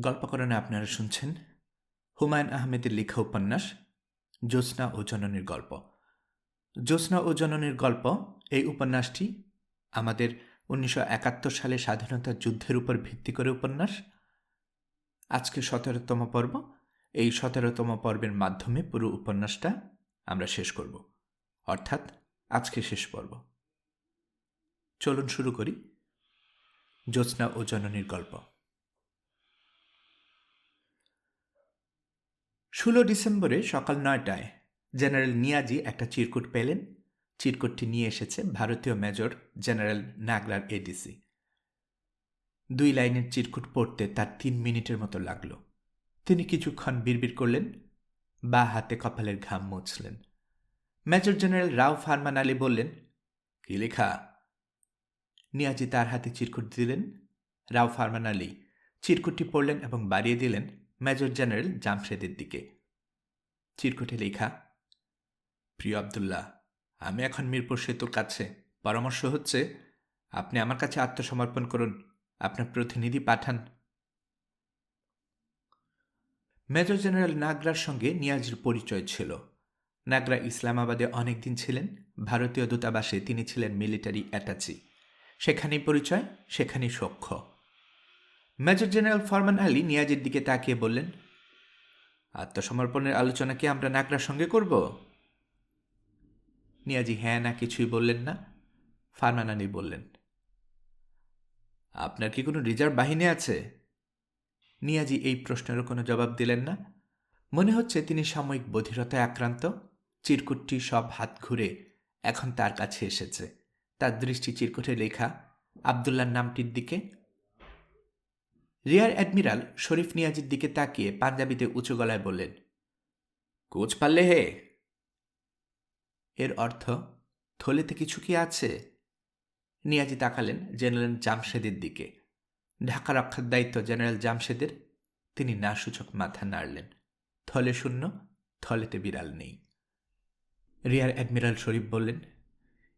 গল্পকরণে আপনারা শুনছেন হুমায়ুন আহমেদের লেখা উপন্যাস, জ্যোৎস্না ও জননীর গল্প। জ্যোৎস্না ও জননীর গল্প, এই উপন্যাসটি আমাদের উনিশশো একাত্তর সালে স্বাধীনতা যুদ্ধের উপর ভিত্তি করে উপন্যাস। আজকে সতেরোতম পর্ব, এই সতেরোতম পর্বের মাধ্যমে পুরো উপন্যাসটা আমরা শেষ করব। অর্থাৎ আজকে শেষ পর্ব। চলুন শুরু করি। জ্যোৎস্না ও জননীর গল্প। ষোলো ডিসেম্বরে সকাল নয়টায় জেনারেল নিয়াজি একটা চিরকুট পেলেন। চিরকুটটি নিয়ে এসেছে ভারতীয় মেজর জেনারেল নাগরার এডিসি দুই লাইনের চিরকুট পড়তে তার তিন মিনিটের মতো লাগল। তিনি কিছুক্ষণ বিড়বিড় করলেন, বা হাতে কপালের ঘাম মুছলেন। মেজর জেনারেল রাও ফারমান আলী বললেন, কি লেখা? নিয়াজি তার হাতে চিরকুট দিলেন। রাও ফারমান আলী চিরকুটটি পড়লেন এবং বাড়িয়ে দিলেন। মেজর জেনারেল জামশেদের দিকে। চিরকুটে লেখা, প্রিয় আবদুল্লাহ, আমি এখন মিরপুর সেতুর কাছে। পরামর্শ হচ্ছে, আপনি আমার কাছে আত্মসমর্পণ করুন, আপনার প্রতিনিধি পাঠান। মেজর জেনারেল নাগরার সঙ্গে নিয়াজির পরিচয় ছিল। নাগরা ইসলামাবাদে অনেকদিন ছিলেন, ভারতীয় দূতাবাসে তিনি ছিলেন মিলিটারি অ্যাটাচি। সেখানেই পরিচয়, সেখানেই সখ্য। মেজর জেনারেল ফরমান আলী নিয়াজির দিকে তাকিয়ে বললেন, আত্মসমর্পণের আলোচনা কি আমরা নাগরার সঙ্গে করব? নিয়াজি হ্যাঁ না, কিছুই বললেন না। ফারমান আলী বললেন, আপনার কি কোনো রিজার্ভ বাহিনী আছে? নিয়াজি এই প্রশ্নেরও কোনো জবাব দিলেন না। মনে হচ্ছে তিনি সাময়িক বধিরতায় আক্রান্ত। চিরকুটটি সব হাত ঘুরে এখন তার কাছে এসেছে। তার দৃষ্টি চিরকুটে লেখা। আবদুল্লার নামটির দিকে রিয়ার অ্যাডমিরাল শরীফ নিয়াজির দিকে তাকিয়ে পাঞ্জাবিতে উঁচু গলায় বললেন, কোচ পারলে হে? এর অর্থ, থলেতে কিছু কি আছে? নিয়াজি তাকালেন জেনারেল জামশেদের দিকে। ঢাকা রক্ষার দায়িত্ব জেনারেল জামশেদের। তিনি না সূচক মাথা নাড়লেন। থলে শূন্য, থলেতে বিড়াল নেই। রিয়ার অ্যাডমিরাল শরীফ বললেন,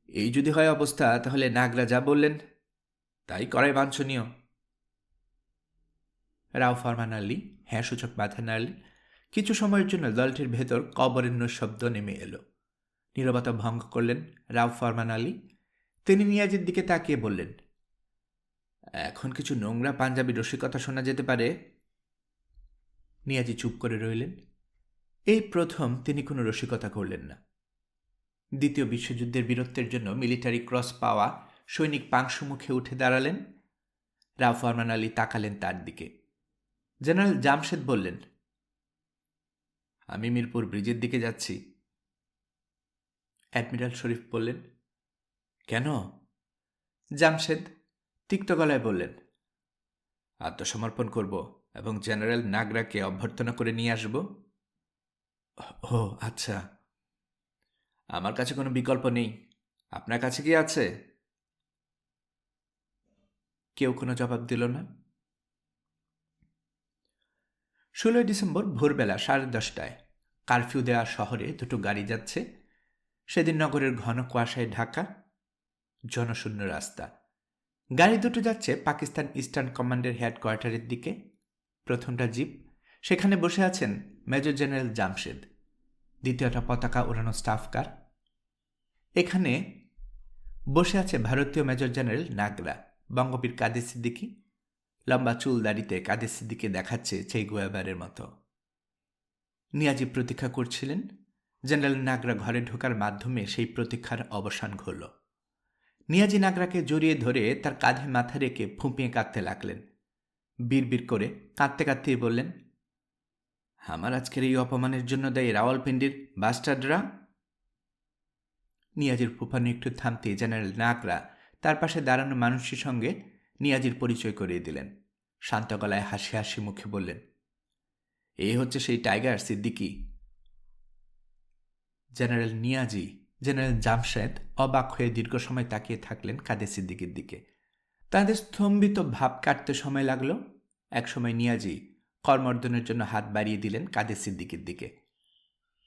এই যদি হয় অবস্থা, তাহলে নাগরা যা বললেন, তাই করাই বাঞ্ছনীয়। রাও ফরমান আলী হ্যাঁ সূচক মাথা নাড়লেন কিছু সময়ের জন্য দলটির ভেতর কবরেণ্য শব্দ নেমে এলো। নীরবতা ভঙ্গ করলেন রাও ফরমান আলী তিনি নিয়াজের দিকে তাকিয়ে বললেন, এখন কিছু নোংরা পাঞ্জাবি রসিকতা শোনা যেতে পারে? নিয়াজি চুপ করে রইলেন। এই প্রথম তিনি কোনো রসিকতা করলেন না। দ্বিতীয় বিশ্বযুদ্ধের বীরত্বের জন্য মিলিটারি ক্রস পাওয়া সৈনিক পাংশু মুখে উঠে দাঁড়ালেন। রাও ফরমান আলী তাকালেন তার দিকে। জেনারেল জামশেদ বললেন, আমি মিরপুর ব্রিজের দিকে যাচ্ছি। অ্যাডমিরাল শরীফ বললেন, কেন? জামশেদ তিক্ত গলায় বললেন, আত্মসমর্পণ করব এবং জেনারেল নাগরাকে অভ্যর্থনা করে নিয়ে আসব? ও আচ্ছা। আমার কাছে কোনো বিকল্প নেই। আপনার কাছে কি আছে? কেউ কোনো জবাব দিল না। ষোলোই ডিসেম্বর ভোরবেলা সাড়ে দশটায় কারফিউ দেওয়া শহরে দুটো গাড়ি যাচ্ছে। সেদিন নগরের ঘন কুয়াশায় ঢাকা, জনশূন্য রাস্তা। গাড়ি দুটো যাচ্ছে পাকিস্তান ইস্টার্ন কমান্ডের হেডকোয়ার্টারের দিকে। প্রথমটা জিপ, সেখানে বসে আছেন মেজর জেনারেল জামশেদ। দ্বিতীয়টা পতাকা ওড়ানো স্টাফ কার। এখানে বসে আছে ভারতীয় মেজর জেনারেল নাগরা, বঙ্গবীর কাদের সিদ্দিকি লম্বা চুল দাড়িতে কাদের সিদ্দিকে দেখাচ্ছে সেই গোয়াবারের মতো। নিয়াজি প্রতীক্ষা করছিলেন। জেনারেল নাগরা ঘরে ঢোকার মাধ্যমে সেই প্রতীক্ষার অবসান ঘটল। নিয়াজি নাগরাকে জড়িয়ে ধরে তার কাঁধে মাথা রেখে ফুঁপিয়ে কাঁদতে লাগলেন। বিড় করে কাঁদতে কাঁদতেই বললেন, আমার আজকের এই অপমানের জন্য দেয় রাওয়ালপিন্ডির বাস্টারডরা? নিয়াজির ফুফানো একটু থামতে জেনারেল নাগরা তার পাশে দাঁড়ানো মানুষের সঙ্গে নিয়াজির পরিচয় করিয়ে দিলেন। শান্ত গলায় হাসি হাসি মুখে বললেন এই হচ্ছে সেই tiger, Siddiqui. General Niazi, general Jamshed অবাক হয়ে দীর্ঘ সময় তাকিয়ে থাকলেন কাদের সিদ্দিকের দিকে। তাদের স্তম্ভিত ভাব কাটতে সময় লাগল। একসময় নিয়াজি কর্মর্দনের জন্য হাত বাড়িয়ে দিলেন কাদের সিদ্দিকির দিকে।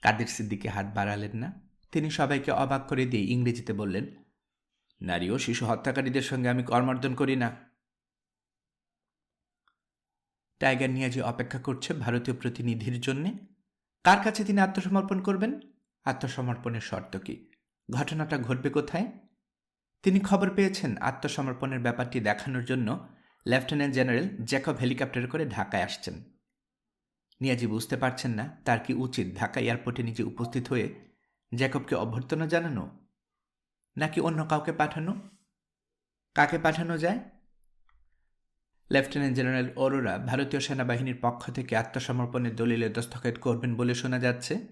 কাদের সিদ্দিকে হাত বাড়ালেন না? তিনি সবাইকে অবাক করে দিয়ে ইংরেজিতে বললেন নারী ও শিশু হত্যাকারীদের সঙ্গে আমি কর্মর্দন করি না। টাইগার নিয়াজি অপেক্ষা করছে ভারতীয় প্রতিনিধির জন্যে, কার কাছে তিনি আত্মসমর্পণ করবেন? আত্মসমর্পণের শর্ত কি? ঘটনাটা ঘটবে কোথায়? তিনি খবর পেয়েছেন আত্মসমর্পণের ব্যাপারটি দেখানোর জন্য লেফটেন্যান্ট জেনারেল জ্যাকব হেলিকপ্টারে করে ঢাকায় আসছেন। নিয়াজি বুঝতে পারছেন না তার কি উচিত ঢাকা এয়ারপোর্টে নিজে উপস্থিত হয়ে জ্যাকবকে অভ্যর্থনা জানানো? নাকি অন্য কাউকে পাঠানো? কাকে পাঠানো যায়? লেফটেন্যান্ট জেনারেল অরোরা ভারতীয় সেনাবাহিনীর পক্ষ থেকে আত্মসমর্পণের দলিলে দস্তখত করবেন বলে শোনা যাচ্ছে।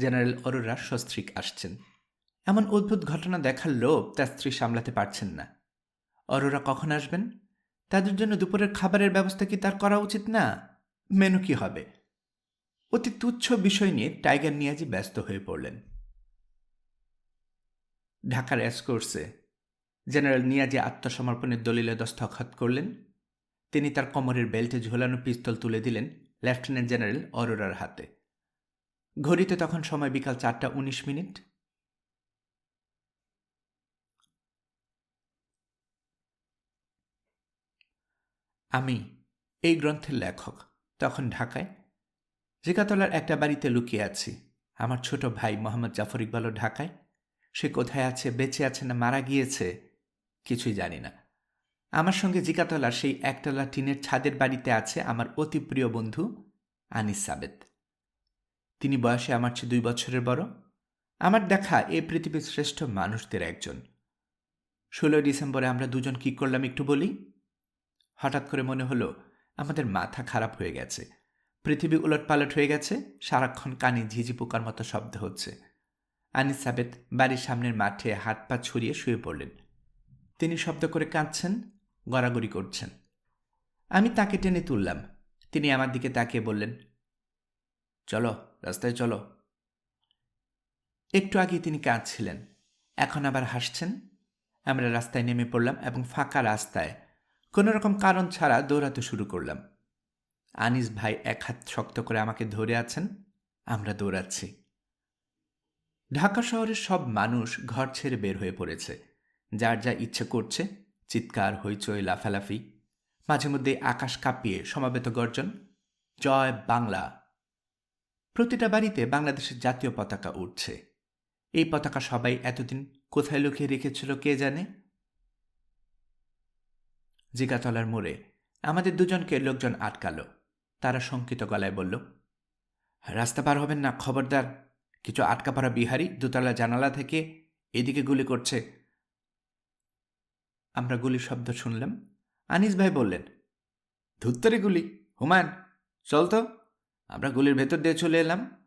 জেনারেল অরোরা সস্ত্রীক আসছেন। এমন অদ্ভুত ঘটনা দেখার লোভ তার স্ত্রী সামলাতে পারছেন না। অরোরা কখন আসবেন? তাদের জন্য দুপুরের খাবারের ব্যবস্থা কি তার করা উচিত না? মেনু কি হবে? অতি তুচ্ছ বিষয় নিয়ে টাইগার নিয়াজি ব্যস্ত হয়ে পড়লেন। ঢাকার এসকোর্সে জেনারেল নিয়াজি আত্মসমর্পণের দলিলে দস্তখত করলেন। তিনি তার কোমরের বেল্টে ঝোলানো পিস্তল তুলে দিলেন লেফটেন্যান্ট জেনারেল অরোরার হাতে। ঘড়িতে তখন সময় বিকাল চারটা উনিশ মিনিট। আমি এই গ্রন্থের লেখক। তখন ঢাকায় জিকাতলার একটা বাড়িতে লুকিয়ে আছি। আমার ছোট ভাই মোহাম্মদ জাফর ইকবালও ঢাকায়। সে কোথায় আছে, বেঁচে আছে না মারা গিয়েছে, কিছুই জানি না। আমার সঙ্গে জিকাতলার সেই একতলা টিনের ছাদের বাড়িতে আছে আমার অতি প্রিয় বন্ধু আনিস সাবেদ তিনি বয়সে আমার চেয়ে দুই বছরের বড়। আমার দেখা এ পৃথিবীর শ্রেষ্ঠ মানুষদের একজন। ষোলোই ডিসেম্বরে আমরা দুজন কি করলাম একটু বলি? হঠাৎ করে মনে হলো, আমাদের মাথা খারাপ হয়ে গেছে। পৃথিবী উলট পালট হয়ে গেছে, সারাক্ষণ কানে ঝিঝি পোকার মতো শব্দ হচ্ছে। আনিস সাবেদ বাড়ির সামনের মাঠে হাত পা ছড়িয়ে শুয়ে পড়লেন। তিনি শব্দ করে কাঁদছেন, গড়াগড়ি করছেন। আমি তাকে টেনে তুললাম। তিনি আমার দিকে তাকিয়ে বললেন, চলো, রাস্তায় চলো। একটু আগে তিনি কাঁদছিলেন। এখন আবার হাসছেন। আমরা রাস্তায় নেমে পড়লাম এবং ফাঁকা রাস্তায় কোনো রকম কারণ ছাড়া দৌড়াতে শুরু করলাম। আনিস ভাই এক হাত শক্ত করে আমাকে ধরে আছেন, আমরা দৌড়াচ্ছি। ঢাকা শহরের সব মানুষ ঘর ছেড়ে বের হয়ে পড়েছে। যার যা ইচ্ছে করছে, চিৎকার, হইচই, লাফালাফি, মাঝে মধ্যে আকাশ কাঁপিয়ে সমাবেত গর্জন, জয় বাংলা। প্রতিটা বাড়িতে বাংলাদেশের জাতীয় পতাকা উঠছে এই পতাকা সবাই এতদিন কোথায় লুকিয়ে রেখেছিল কে জানে? জিগাতলার মোড়ে আমাদের দুজনকে লোকজন আটকালো। তারা শঙ্কিত গলায় বলল, রাস্তা পার হবেন না, খবরদার। কিছু আটকা পড়া বিহারি দোতলা জানালা থেকে এদিকে গুলি করছে। আমরা গুলির শব্দ শুনলাম। আনিস ভাই বললেন ধুত্তরে গুলি, হুমায়ুন, চল তো। আমরা গুলির ভেতর দিয়ে চলে এলাম।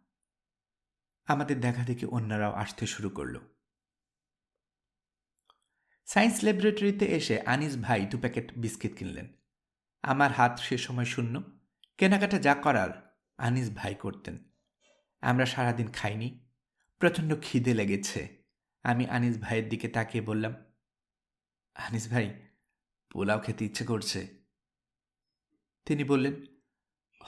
আমাদের দেখা দেখি অন্যরাও আসতে শুরু করল। সায়েন্স ল্যাবরেটরিতে এসে আনিস ভাই দু প্যাকেট বিস্কিট কিনলেন। আমার হাত সে সময় শূন্য। কেনাকাটা যা করার আনিস ভাই করতেন। আমরা সারাদিন খাইনি। প্রচণ্ড খিদে লেগেছে। আমি আনিস ভাইয়ের দিকে তাকিয়ে বললাম, আনিস ভাই, পোলাও খেতে ইচ্ছে করছে। তিনি বললেন,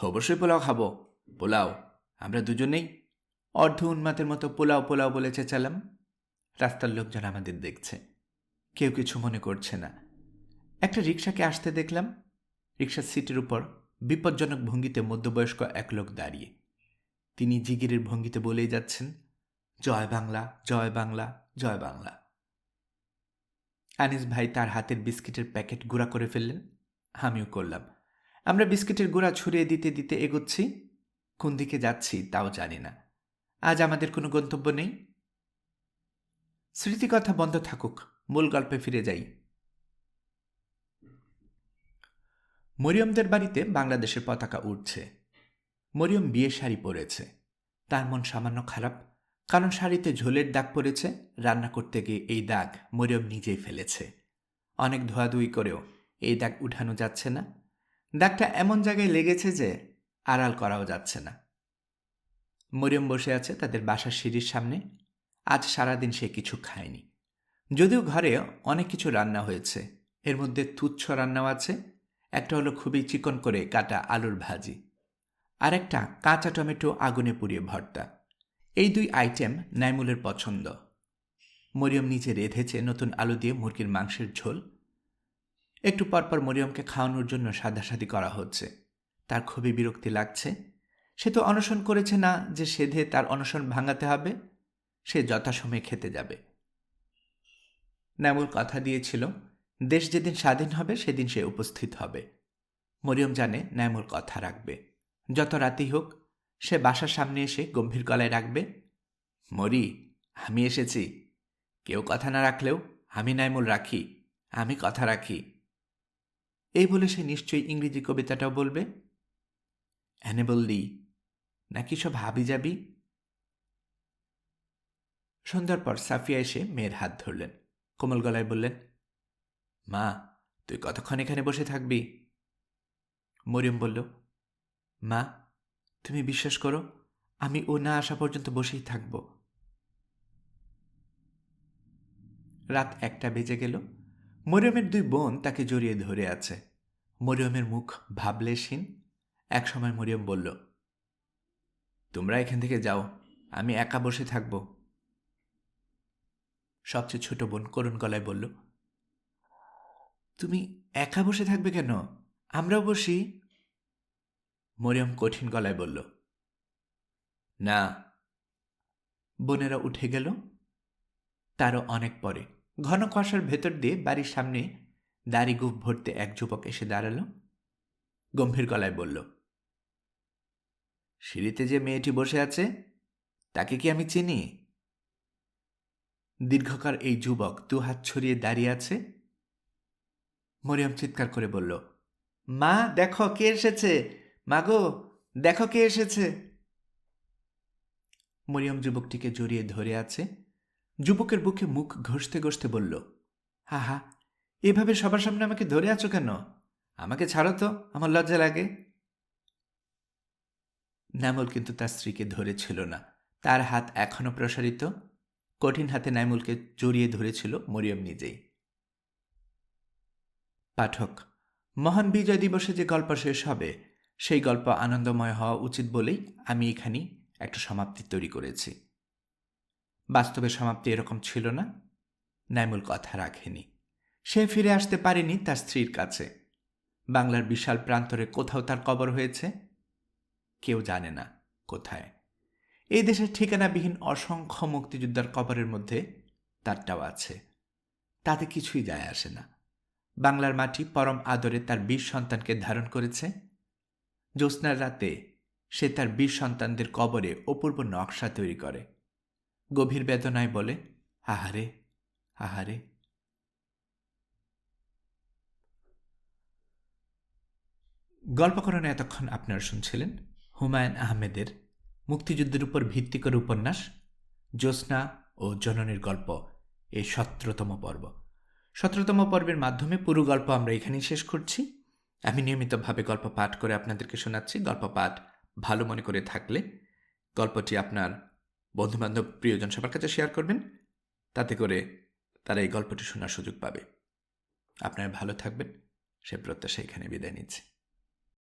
অবশ্যই পোলাও খাব। পোলাও, আমরা দুজনেই অর্ধ উন্মাতের মতো পোলাও পোলাও বলে চেঁচালাম। রাস্তার লোকজন আমাদের দেখছে। কেউ কিছু মনে করছে না। একটা রিক্সাকে আসতে দেখলাম। রিক্সার সিটের উপর বিপজ্জনক ভঙ্গিতে মধ্যবয়স্ক এক লোক দাঁড়িয়ে। তিনি জিগিরের ভঙ্গিতে বলেই যাচ্ছেন, জয় বাংলা জয় বাংলা জয় বাংলা। আনিস ভাই তার হাতের বিস্কিটের প্যাকেট গুঁড়া করে ফেললেন। আমিও করলাম। আমরা বিস্কিটের গুঁড়া ছড়িয়ে দিতে দিতে এগোচ্ছি। কোন দিকে যাচ্ছি তাও জানি না। আজ আমাদের কোনো গন্তব্য নেই। স্মৃতিকথা বন্ধ থাকুক। মূল গল্পে ফিরে যাই। মরিয়মদের বাড়িতে বাংলাদেশের পতাকা উঠছে মরিয়ম বিয়ে শাড়ি পরেছে। তার মন সামান্য খারাপ, কারণ শাড়িতে ঝোলের দাগ পড়েছে, রান্না করতে গিয়ে এই দাগ মরিয়ম নিজেই ফেলেছে। অনেক ধোয়াধুয়ি করেও এই দাগ উঠানো যাচ্ছে না। দাগটা এমন জায়গায় লেগেছে যে আড়াল করাও যাচ্ছে না। মরিয়ম বসে আছে তাদের বাসার সিঁড়ির সামনে। আজ সারাদিন সে কিছু খায়নি। যদিও ঘরে অনেক কিছু রান্না হয়েছে। এর মধ্যে তুচ্ছ রান্নাও আছে। একটা হলো খুবই চিকন করে কাটা আলুর ভাজি। আর একটা কাঁচা টমেটো আগুনে পুড়িয়ে ভর্তা। এই দুই আইটেম নাইমুলের পছন্দ। মরিয়ম নিচে রেঁধেছে নতুন আলু দিয়ে মুরগির মাংসের ঝোল। একটু পরপর মরিয়মকে খাওয়ানোর জন্য সাদাসাদি করা হচ্ছে। তার খুবই বিরক্তি লাগছে। সে তো অনশন করেছে না যে সেধে তার অনশন ভাঙাতে হবে। সে যথাসময়ে খেতে যাবে। নামুল কথা দিয়েছিল, দেশ যেদিন স্বাধীন হবে, সেদিন সে উপস্থিত হবে। মরিয়ম জানে ন্যামুর কথা রাখবে। যত রাতেই হোক, সে বাসার সামনে এসে গম্ভীর গলায় রাখবে, মরি, আমি এসেছি। কেউ কথা না রাখলেও আমি নাইমুল রাখি, আমি কথা রাখি। এই বলে সে নিশ্চয়ই ইংরেজি কবিতাটাও বলবে। অ্যানেবল দি নাকি সব হাবি যাবি সন্ধ্যার পর সাফিয়া এসে মেয়ের হাত ধরলেন। কোমল গলায় বললেন, মা, তুই কতক্ষণ এখানে বসে থাকবি? মরিয়ম বলল মা, তুমি বিশ্বাস করো, আমি ও না আসা পর্যন্ত বসেই থাকব। রাত একটা বেজে গেল। মরিয়মের দুই বোন তাকে জড়িয়ে ধরে আছে। মরিয়মের মুখ ভাবলেশহীন একসময় মরিয়ম বলল, তোমরা এখান থেকে যাও, আমি একা বসে থাকব। সবচেয়ে ছোট বোন করুণ গলায় বলল, তুমি একা বসে থাকবে কেন? আমরাও বসি। মরিয়ম কঠিন গলায় বলল, না, বোনেরা উঠে গেল, তারও অনেক পরে। ঘন কুয়াশার ভেতর দিয়ে বাড়ির সামনে দাড়ি গুফ ভরতে এক যুবক এসে দাঁড়াল। গম্ভীর গলায় বলল, সিঁড়িতে যে মেয়েটি বসে আছে, তাকে কি আমি চিনি? দীর্ঘকার এই যুবক দু হাত ছড়িয়ে দাঁড়িয়ে আছে। মরিয়ম চিৎকার করে বলল, মা, দেখো, কে এসেছে? মাগো দেখো কে এসেছে। মরিয়ম যুবকটিকে জড়িয়ে ধরে আছে। যুবকের বুকে মুখ ঘষতে ঘষতে বলল হাহা এভাবে সবার সামনে আমাকে ধরে আছো কেন? আমাকে ছাড়ো তো, আমার লজ্জা লাগে। নামল কিন্তু তার স্ত্রীকে ধরেছিল না। তার হাত এখনও প্রসারিত। কঠিন হাতে নাইমুলকে জড়িয়ে ধরেছিল মরিয়ম নিজেই। পাঠক, মহান বিজয় দিবসে যে গল্প শেষ হবে সেই গল্প আনন্দময় হওয়া উচিত বলেই আমি এখানে একটা সমাপ্তি তৈরি করেছি। বাস্তবে সমাপ্তি এরকম ছিল না। নাইমুল কথা রাখেনি। সে ফিরে আসতে পারেনি তার স্ত্রীর কাছে। বাংলার বিশাল প্রান্তরে কোথাও তার কবর হয়েছে? কেউ জানে না কোথায়। এই দেশের ঠিকানাবিহীন অসংখ্য মুক্তিযোদ্ধার কবরের মধ্যে তারটাও আছে। তাতে কিছুই যায় আসে না। বাংলার মাটি পরম আদরে তার বীর সন্তানকে ধারণ করেছে। জ্যোৎস্নার রাতে সে তার বীর সন্তানদের কবরে অপূর্ব নকশা তৈরি করে। গভীর বেদনায় বলে, আহারে আহারে। গল্পকরণে এতক্ষণ আপনারা শুনছিলেন হুমায়ুন আহমেদের মুক্তিযুদ্ধের উপর ভিত্তি করে উপন্যাস, জ্যোৎস্না ও জননীর গল্প, এই সতেরোতম পর্ব। সতেরোতম পর্বের মাধ্যমে পুরো গল্প আমরা এখানেই শেষ করছি। আমি নিয়মিতভাবে গল্প পাঠ করে আপনাদেরকে শোনাচ্ছি। গল্প পাঠ ভালো মনে করে থাকলে গল্পটি আপনার বন্ধুবান্ধব, প্রিয়জন সবার কাছে শেয়ার করবেন। তাতে করে তারা এই গল্পটি শোনার সুযোগ পাবে। আপনারা ভালো থাকবেন। সে প্রত্যাশা এখানে বিদায় নিচ্ছে।